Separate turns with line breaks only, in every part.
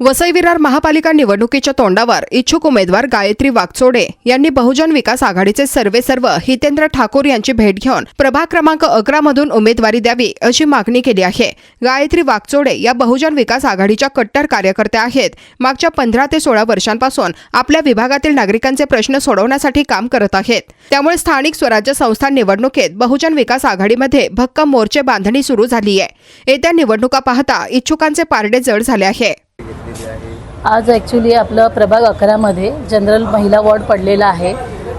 वसई विरार महापालिका निवडणुकीच्या तोंडावर इच्छुक उमेदवार गायत्री वागचोडे यांनी बहुजन विकास आघाडीचे सर्वेसर्व हितेंद्र ठाकूर यांची भेट घेऊन प्रभाग क्रमांक अकरा मधून उमेदवारी द्यावी अशी मागणी केली आहे. गायत्री वागचोडे या बहुजन विकास आघाडीच्या कट्टर कार्यकर्त्या आहेत. मागच्या पंधरा ते सोळा वर्षांपासून आपल्या विभागातील नागरिकांचे प्रश्न सोडवण्यासाठी काम करत आहेत. त्यामुळे स्थानिक स्वराज्य संस्था निवडणुकीत बहुजन विकास आघाडीमध्ये भक्कम मोर्चे बांधणी सुरू झाली आहे येत्या निवडणुका पाहता इच्छुकांचे पारडे जड झाले आहे.
आज ॲक्च्युली आपलं प्रभाग अकरामध्ये जनरल महिला वॉर्ड पडलेला आहे.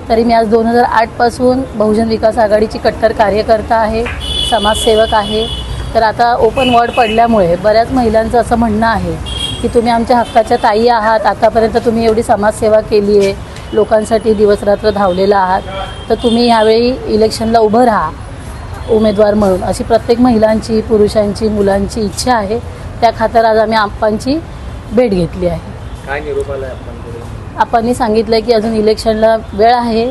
तरी मी आज दोन हजार आठपासून बहुजन विकास आघाडीची कट्टर कार्यकर्ता आहे समाजसेवक आहे. तर आता ओपन वॉर्ड पडल्यामुळे बऱ्याच महिलांचं असं म्हणणं आहे की तुम्ही आमच्या हक्काच्या ताई आहात आतापर्यंत तुम्ही एवढी समाजसेवा केली आहे लोकांसाठी दिवसरात्र धावलेला आहात तर तुम्ही यावेळी इलेक्शनला उभं राहा उमेदवार म्हणून. अशी प्रत्येक महिलांची पुरुषांची मुलांची इच्छा आहे. त्या खातर आज आम्ही आप्पांची भेट घेतली आहे.
काय निरोप आलाय आपण
आप्पांनी सांगितलं की अजून इलेक्शनला वेळ आहे.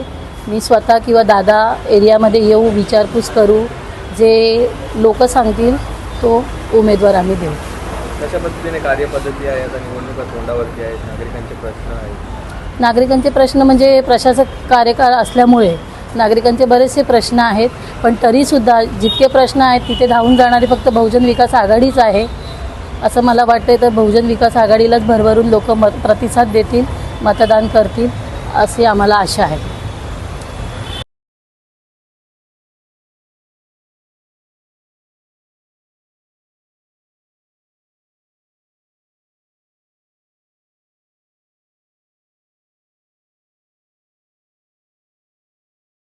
मी स्वतः किंवा दादा एरियामध्ये येऊ विचारपूस करू. जे लोक सांगतील तो उमेदवार आम्ही देऊ.
कशा पद्धतीने कार्यपद्धती आहे? आता निवडणुका तोंडावरती आहेत नागरिकांचे प्रश्न आहेत.
नागरिकांचे प्रश्न म्हणजे प्रशासक कार्यकाळ असल्यामुळे नागरिकांचे बरेचसे प्रश्न आहेत. पण तरीसुद्धा जितके प्रश्न आहेत तिथे धावून जाणारी फक्त बहुजन विकास आघाडीच आहे. असं मला वाटते तर बहुजन विकास आघाडीलाच भरभरून लोक मत प्रतिसाद देतील मतदान करतील अशी आम्हाला आशा आहे.